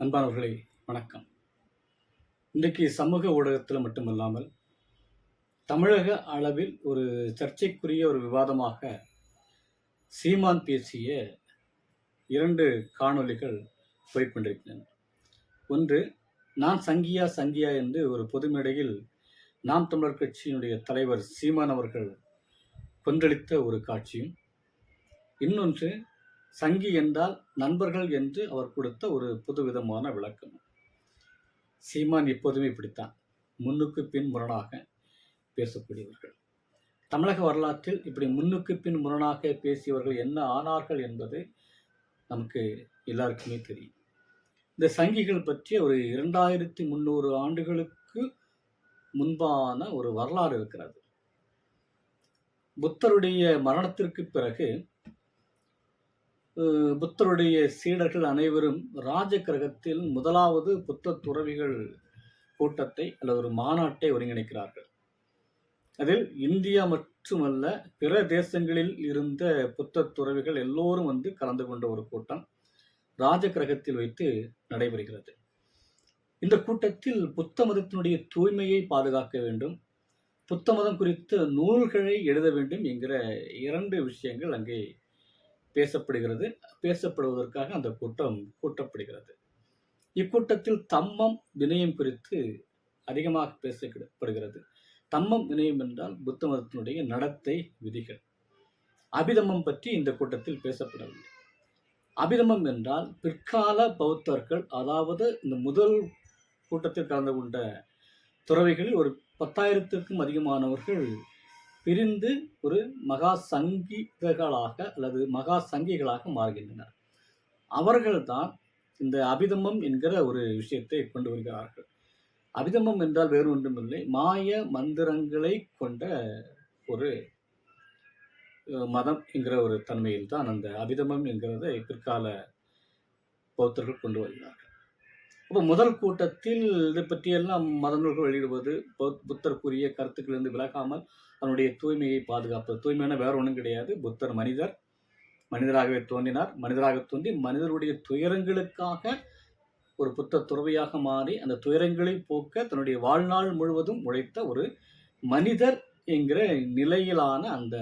அன்பானவர்களே வணக்கம். இன்றைக்கு சமூக ஊடகத்தில் மட்டுமல்லாமல் தமிழக அளவில் ஒரு சர்ச்சைக்குரிய ஒரு விவாதமாக சீமான் பேசிய இரண்டு காணொளிகள் போய்கொண்டிருக்கின்றன ஒன்று நான் சங்கியா சங்கியா என்று ஒரு பொது மேடையில் நாம் தமிழர் கட்சியினுடைய தலைவர் சீமான் அவர்கள் கொன்றளித்த ஒரு காட்சியும் இன்னொன்று சங்கி என்றால் நண்பர்கள் என்று அவர் கொடுத்த ஒரு புதுவிதமான விளக்கம். சீமான் எப்போதுமே இப்படித்தான். முன்னுக்கு பின் முரணாக பேசக்கூடியவர்கள். தமிழக வரலாற்றில் இப்படி முன்னுக்கு பின் முரணாக பேசியவர்கள் என்ன ஆனார்கள் என்பது நமக்கு எல்லாருக்குமே தெரியும். இந்த சங்கிகள் பற்றிய ஒரு இரண்டாயிரத்தி முந்நூறு ஆண்டுகளுக்கு முன்பான ஒரு வரலாறு இருக்கிறது. புத்தருடைய மரணத்திற்கு பிறகு புத்தருடைய சீடர்கள் அனைவரும் ராஜ கிரகத்தில் முதலாவது புத்த துறவிகள் கூட்டத்தை அல்லது ஒரு மாநாட்டை ஒருங்கிணைக்கிறார்கள். அதில் இந்தியா மட்டுமல்ல பிற தேசங்களில் இருந்த புத்த துறவிகள் எல்லோரும் வந்து கலந்து கொண்ட ஒரு கூட்டம் ராஜ கிரகத்தில் வைத்து நடைபெறுகிறது. இந்த கூட்டத்தில் புத்த மதத்தினுடைய தூய்மையை பாதுகாக்க வேண்டும் புத்த மதம் குறித்த நூல்களை எழுத வேண்டும் என்கிற இரண்டு விஷயங்கள் அங்கே பேசப்படுகிறது. பேசப்படுவதற்காக அந்த கூட்டம் கூட்டப்படுகிறது. இக்கூட்டத்தில் தம்மம் வினயம் குறித்து அதிகமாக பேசப்படுகிறது. தம்மம் வினயம் என்றால் புத்த மதத்தினுடைய நடத்தை விதிகள். அபிதமம் பற்றி இந்த கூட்டத்தில் பேசப்படவில்லை. அபிதமம் என்றால் பிற்கால பௌத்தர்கள் அதாவது இந்த முதல் கூட்டத்தில் கலந்து கொண்ட துறவிகளில் ஒரு பத்தாயிரத்திற்கும் அதிகமானவர்கள் பிரிந்து ஒரு மகா சங்கிகளாக அல்லது மகா சங்கிகளாக மாறுகின்றனர். அவர்கள்தான் இந்த அபிதமம் என்கிற ஒரு விஷயத்தை கொண்டு வருகிறார்கள். அபிதமம் என்றால் வேறு ஒன்றுமில்லை. மாய மந்திரங்களை கொண்ட ஒரு மதம் என்கிற ஒரு தன்மையில் தான் அந்த அபிதமம் என்கிறதை பிற்கால பௌத்தர்கள் கொண்டு வருகிறார்கள். இப்போ முதல் கூட்டத்தில் இதை பற்றியெல்லாம் மத நூல்கள் வெளியிடுவது புத்தருக்குரிய கருத்துக்களிலிருந்து விலகாமல் தன்னுடைய தூய்மையை பாதுகாப்பது. தூய்மையான வேற ஒன்றும் கிடையாது. புத்தர் மனிதர் மனிதராகவே தோன்றினார். மனிதராக தோன்றி மனிதருடைய துயரங்களுக்காக ஒரு புத்த துறவியாக மாறி அந்த துயரங்களை போக்க தன்னுடைய வாழ்நாள் முழுவதும் உழைத்த ஒரு மனிதர் என்கிற நிலையிலான அந்த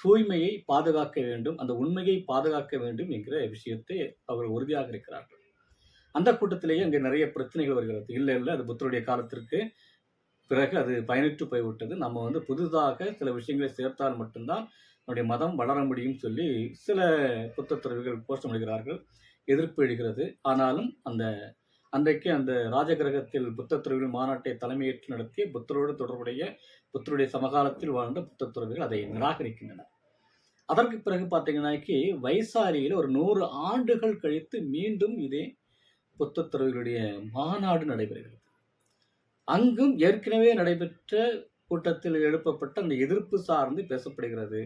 தூய்மையை பாதுகாக்க வேண்டும் அந்த உண்மையை பாதுகாக்க வேண்டும் என்கிற விஷயத்தை அவர் உறுதியாக இருக்கிறார்கள். அந்த கூட்டத்திலேயே அங்கே நிறைய பிரச்சனைகள் வருகிறது. இல்லை இல்லை அது புத்தருடைய காலத்திற்கு பிறகு அது பயனிட்டு போய்விட்டது. நம்ம வந்து புதிதாக சில விஷயங்களை சேர்த்தால் மட்டும்தான் நம்முடைய மதம் வளர முடியும் சொல்லி சில புத்த துறவிகள் கோஷமிடுகிறார்கள் எதிர்ப்பு எழுகிறது. ஆனாலும் அந்த அன்றைக்கு அந்த ராஜகிரகத்தில் புத்த துறவிகள் மாநாட்டை தலைமையேற்று நடத்தி புத்தரோடு தொடர்புடைய புத்தருடைய சமகாலத்தில் வாழ்ந்த புத்த துறவிகள் அதை நிராகரிக்கின்றனர். அதற்கு பிறகு பார்த்தீங்கன்னாக்கி வைசாரியில் ஒரு நூறு ஆண்டுகள் கழித்து மீண்டும் இதே புத்தத்துறவிகளுடைய மாநாடு நடைபெறுகிறது. அங்கும் ஏற்கனவே நடைபெற்ற கூட்டத்தில் எழுப்பப்பட்ட அந்த எதிர்ப்பு சார்ந்து பேசப்படுகிறது.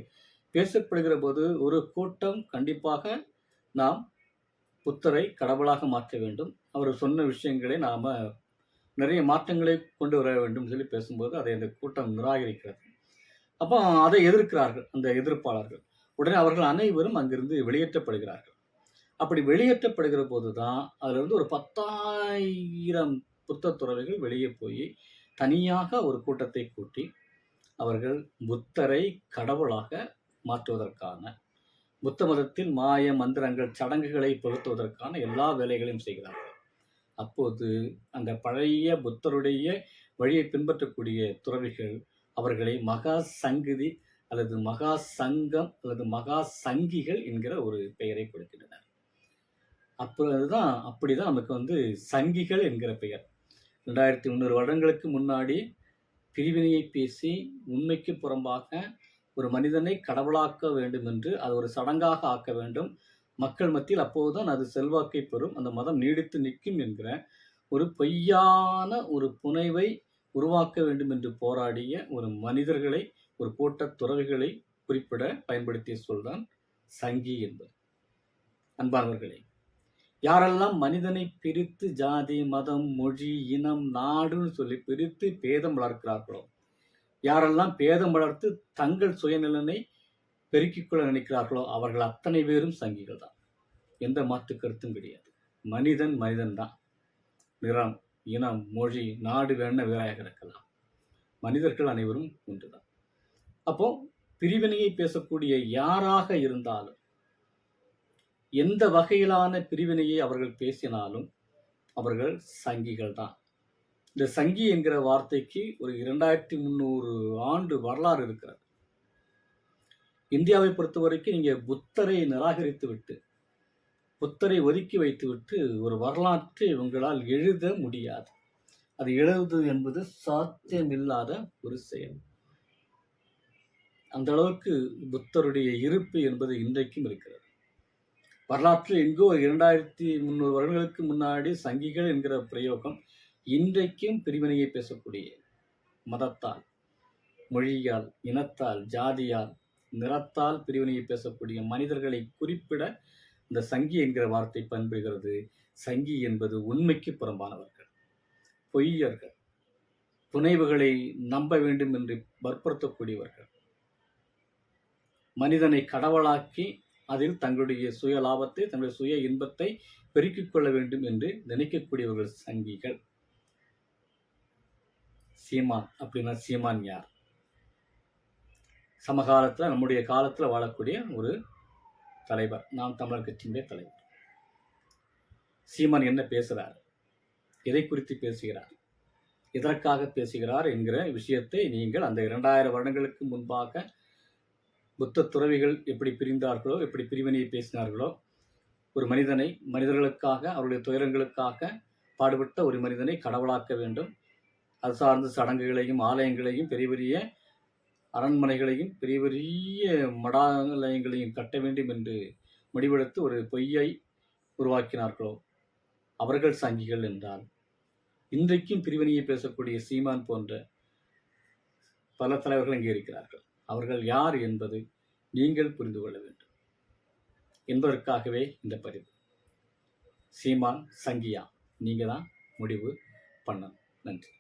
பேசப்படுகிற போது ஒரு கூட்டம் கண்டிப்பாக நாம் புத்தரை கடவுளாக மாற்ற வேண்டும். அவர் சொன்ன விஷயங்களை நாம் நிறைய மாற்றங்களை கொண்டு வர வேண்டும் சொல்லி பேசும்போது அதை அந்த கூட்டம் நிராகரிக்கிறது. அப்போ அதை எதிர்க்கிறார்கள் அந்த எதிர்ப்பாளர்கள். உடனே அவர்கள் அனைவரும் அங்கிருந்து வெளியேற்றப்படுகிறார்கள். அப்படி வெளியேற்றப்படுகிற போது தான் அதிலிருந்து ஒரு பத்தாயிரம் புத்த துறவிகள் வெளியே போய் தனியாக ஒரு கூட்டத்தை கூட்டி அவர்கள் புத்தரை கடவுளாக மாற்றுவதற்கான புத்த மதத்தில் மாய மந்திரங்கள் சடங்குகளை பொருத்துவதற்கான எல்லா வேலைகளையும் செய்கிறார்கள். அப்போது அந்த பழைய புத்தருடைய வழியை பின்பற்றக்கூடிய துறவிகள் அவர்களை மகா சங்கிதி அல்லது மகா சங்கம் அல்லது மகா சங்கிகள் என்கிற ஒரு பெயரை கொடுக்கின்றனர். அப்பொழுதுதான் அப்படிதான் நமக்கு வந்து சங்கிகள் என்கிற பெயர். ரெண்டாயிரத்தி முந்நூறு வருடங்களுக்கு முன்னாடி பிரிவினையை பேசி உண்மைக்கு புறம்பாக ஒரு மனிதனை கடவுளாக்க வேண்டும் என்று அது ஒரு சடங்காக ஆக்க வேண்டும். மக்கள் மத்தியில் அப்போதுதான் அது செல்வாக்கை பெறும் அந்த மதம் நீடித்து நிற்கும் என்கிற ஒரு பொய்யான ஒரு புனைவை உருவாக்க வேண்டும் என்று போராடிய ஒரு மனிதர்களை ஒரு கூட்ட துறவிகளை குறிப்பிட பயன்படுத்திய சொல்தான் சங்கி என்பது. அன்பானவர்களே யாரெல்லாம் மனிதனை பிரித்து ஜாதி மதம் மொழி இனம் நாடுன்னு சொல்லி பிரித்து பேதம் வளர்க்கிறார்களோ யாரெல்லாம் பேதம் வளர்த்து தங்கள் சுயநலனை பெருக்கிக் கொள்ள நினைக்கிறார்களோ அவர்கள் அத்தனை பேரும் சங்கிகள் தான். எந்த மாற்று கருத்தும் கிடையாது. மனிதன் மனிதன் தான். நிறம் இனம் மொழி நாடு வேண வேறாக இருக்கலாம். மனிதர்கள் அனைவரும் ஒன்றுதான். அப்போ பிரிவினையை பேசக்கூடிய யாராக இருந்தாலும் எந்த வகையிலான பிரிவினையை அவர்கள் பேசினாலும் அவர்கள் சங்கிகள் தான் இந்த சங்கி என்கிற வார்த்தைக்கு ஒரு இரண்டாயிரத்தி முந்நூறு ஆண்டு வரலாறு இருக்கிறது. இந்தியாவை பொறுத்த வரைக்கும் நீங்கள் புத்தரை நிராகரித்து விட்டு புத்தரை ஒதுக்கி வைத்துவிட்டு ஒரு வரலாற்றை உங்களால் எழுத முடியாது. அது எழுதுவது என்பது சாத்தியமில்லாத ஒரு செயல். அந்த அளவுக்கு புத்தருடைய இருப்பு என்பது இன்றைக்கும் இருக்கிறது. வரலாற்றில் எங்கோ இரண்டாயிரத்தி முந்நூறு வருடங்களுக்கு முன்னாடி சங்கிகள் என்கிற பிரயோகம் இன்றைக்கும் பிரிவினையை பேசக்கூடிய மதத்தால் மொழியால் இனத்தால் ஜாதியால் நிறத்தால் பிரிவினையை பேசக்கூடிய மனிதர்களை குறிப்பிட இந்த சங்கி என்கிற வார்த்தை பயன்படுகிறது சங்கி என்பது உண்மைக்கு புறம்பானவர்கள் பொய்யர்கள் புனைவுகளை நம்ப வேண்டும் என்று வற்புறுத்தக்கூடியவர்கள். மனிதனை கடவுளாக்கி அதில் தங்களுடைய சுய லாபத்தை தங்களுடைய சுய இன்பத்தை பெருக்கிக் கொள்ள வேண்டும் என்று நினைக்கக்கூடியவர்கள் சங்கிகள். சீமான் அப்படின்னா சீமான் யார்? சமகாலத்தில் நம்முடைய காலத்தில் வாழக்கூடிய ஒரு தலைவர். நாம் தமிழர் கட்சியினுடைய தலைவர். சீமான் என்ன பேசுகிறார் எதை குறித்து பேசுகிறார்? எதற்காக பேசுகிறார் என்கிற விஷயத்தை நீங்கள் அந்த இரண்டாயிரம் வருடங்களுக்கு முன்பாக புத்த துறவிகள் எப்படி பிரிந்தார்களோ எப்படி பிரிவினையை பேசினார்களோ ஒரு மனிதனை மனிதர்களுக்காக அவருடைய துயரங்களுக்காக பாடுபட்ட ஒரு மனிதனை கடவுளாக்க வேண்டும். அது சார்ந்த சடங்குகளையும் ஆலயங்களையும் பெரிய பெரிய அரண்மனைகளையும் பெரிய பெரிய மடாலயங்களையும் கட்ட வேண்டும் என்று முடிவெடுத்து ஒரு பொய்யை உருவாக்கினார்களோ அவர்கள் சங்கிகள் என்றால். இன்றைக்கும் பிரிவினையை பேசக்கூடிய சீமான் போன்ற பல தலைவர்கள் இங்கே இருக்கிறார்கள். அவர்கள் யார் என்பது நீங்கள் புரிந்து கொள்ள வேண்டும். என்பதற்காகவே இந்த பதிவு. சீமான் சங்கியா நீங்கள் தான் முடிவு பண்ணணும் நன்றி.